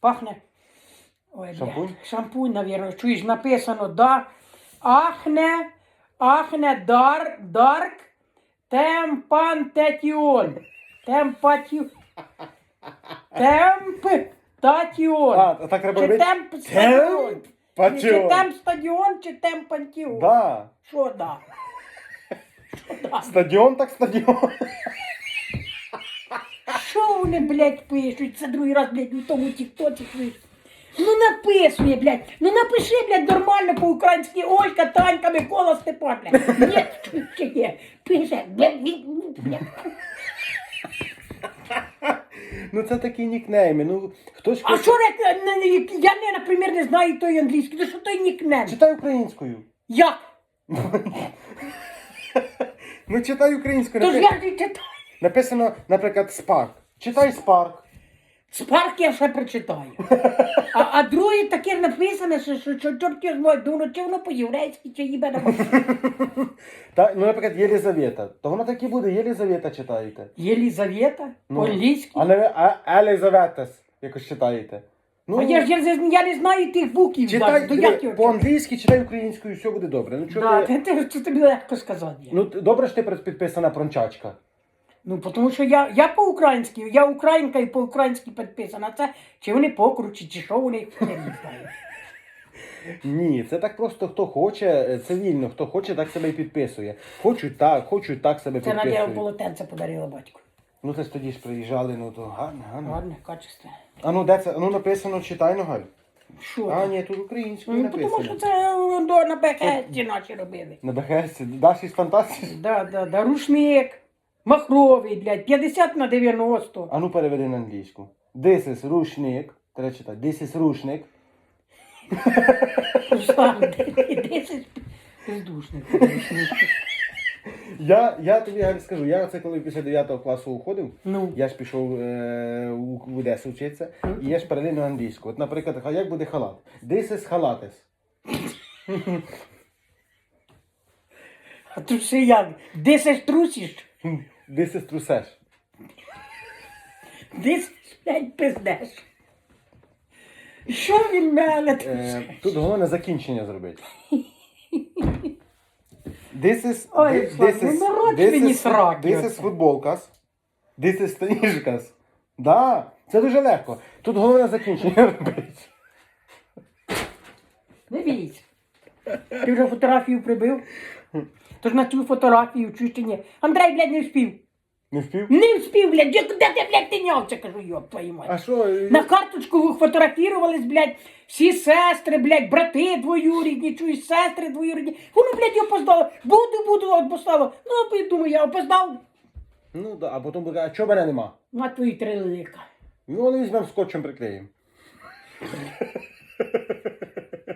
Пахне. Ой, Шампунь? Блядь. Шампунь, навірно. Чуєш, написано да. Ахне, ахне дар, дарк, темпантетіон. Темпатіон. Темптатіон. А, так треба Чи робити? темп стадіон? Чи Темпатіон. темп стадіон, чи темпантіон? Да. Що да? Що да? Стадіон так стадіон. Що вони, блядь, пишуть? Це другий раз, блядь, у тому тіктоці пишуть. Ну написує, блядь. Ну напиши, блядь, нормально по-українськи Олька, Танька, Микола, Степан, блядь. Ні, чи є. Пише, блядь, блядь, блядь. Ну це такі нікнейми. Ну хтось А хоче. що не- не- я, не, наприклад, не знаю той англійський, то що той нікнем? Читай українською. Як? Ну читай українською. Тож Напи- я ж і читаю. Написано, наприклад, спарк. Читай спарк. Спарк я ще прочитаю. А, а друге таке написано, що, що, що чорт його знає, думаю, чи воно по-єврейськи, чи їбе на Та, ну, наприклад, Єлізавета. То воно так і буде, Єлізавета читаєте. Єлізавета, Ну, по-англійськи. А не а, Елізаветес, якось читаєте. Ну, А я ж я, ж- я не знаю тих букв. читай, то як його по-англійськи читай українською, все буде добре. Ну, чого Да, ти... ти, ти, тобі легко сказати. ну добре, що ти підписана прончачка. Ну, тому що я, я по-українськи, я українка і по-українськи підписана. Це чи вони покручі, чи що вони, я не знаю. Ні, це так просто хто хоче, е, цивільно, хто хоче, так себе і підписує. Хочуть так, хочуть так себе Це Надя підписують. полотенце подарила батьку. Ну це ж тоді ж приїжджали, ну то гарно, гарно. Гарне, качество. А ну де це? Ну написано читай, ну Галь. Що? А, ні, тут українською Ну, тому що це е, до, на бекесті наші робили. На Бехесті. Даш із фантастії? Да, да, да, рушник, махровий, блядь, 50 на 90. А ну переведи на англійську. This is рушник. Треба читати. This is рушник. Руслан, 10 пиздушник. Я, я тобі Галь, скажу, я це коли після 9 класу уходив, Ну, я ж пішов е, у, в Одесу вчитися, і я ж паралельно англійську. От, наприклад, ха- як буде халат? This is халатес. а тут ще як? 10 трусиш, This is трусеш. 10, блядь, пиздеш. Що він мене? Е, тут головне закінчення зробити. This is, Ой, this, Слав, this ну is, народ this мені is, сраки this оце. is футболкас. This is станіжкас. Да, це дуже легко. Тут головне закінчення робити. Не бійся. Ти вже фотографію прибив? Тож на цю фотографію чуєш чи ні? Андрей, блядь, не вспів. Не впів? Не вспів, блядь, де, де ти, блядь, тинявся, кажу, йоп, твою мать. А що? На карточку фотографірувались, блядь, всі сестри, блядь, брати двоюрідні, чуєш, сестри двоюрідні. Воно, блядь, я опоздало. Буду, буду, от. Ну, я думаю, я опоздав. Ну, да, а потім буде, а чого мене нема? На твої три лика. Ну, вони візьмемо скотчем приклеїмо.